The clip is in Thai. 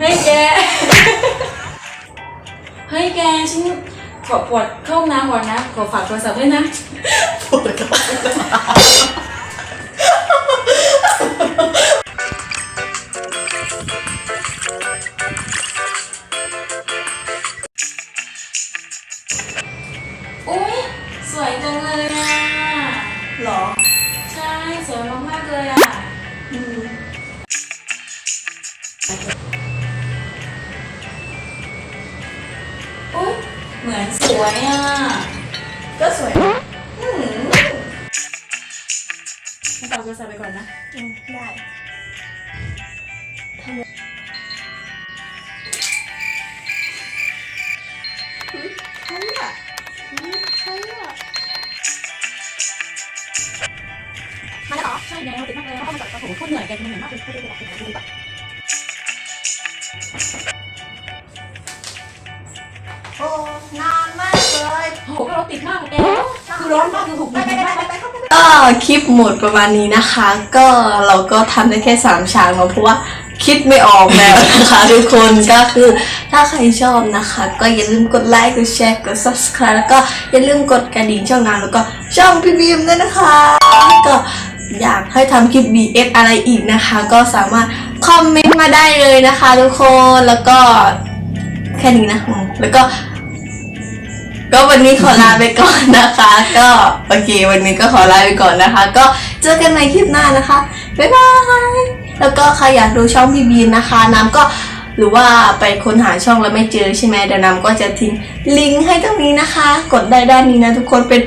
เฮ้ยแก เฮ้ยแกฉันขอปวดเข้าห้องน้ำก่อนนะ ขอฝากโทรศัพท์ด้วยนะปวดกระอุ้ยสวยจังเลยอะ หรอ ใช่ สวยมากๆเลยอะ อืม มือนสวยอะ ก็สวยนะอืมงั้นฝากโทรศัพท์ไปก่อนนะ อืมได้ทำไมเฮ้ยใช่อะอืมใช่อะมาแล้วเหรอใช่แล้วติดมากเลยแล้วก็มาจากกระโถนโคตรเหนื่อยแกทำไมเหนื่อยมากเลยพูดได้เลยพูดได้เลย โอ้นานมากเลยโอ้โหเราติดมากแกคือร้อนมากคือถูกไปไปไปไปไปเข้าไปก็คลิปหมดประมาณนี้นะคะ ก็เราก็ทำได้แค่สามฉากเนาะเพราะว่าคิดไม่ออกแล้วนะคะทุกคนก็คือถ้าใครชอบนะคะ ก็อย่าลืมกดไลค์กดแชร์กด subscribe แล้วก็อย่าลืมกดกระดิ่งช่องงานแล้วก็ช่องพี่บีมด้วยนะคะ ก็อยากให้ทำคลิป BS อะไรอีกนะคะ ก็สามารถคอมเมนต์มาได้เลยนะคะทุกคนแล้วก็แค่นี้นะอืมแล้วก็ ก็วันนี้ขอลาไปก่อนนะคะ ก็โอเค วันนี้ก็ขอลาไปก่อนนะคะ ก็เจอกันในคลิปหน้านะคะบ๊ายบายแล้วก็ใครอยากดูช่องพี่บีนนะคะ น้ำก็หรือว่าไปค้นหาช่องแล้วไม่เจอใช่ไหมเดี๋ยวน้ำก็จะทิ้งลิงก์ให้ตรงนี้นะคะ กดได้ด้านนี้นะทุกคนเป็น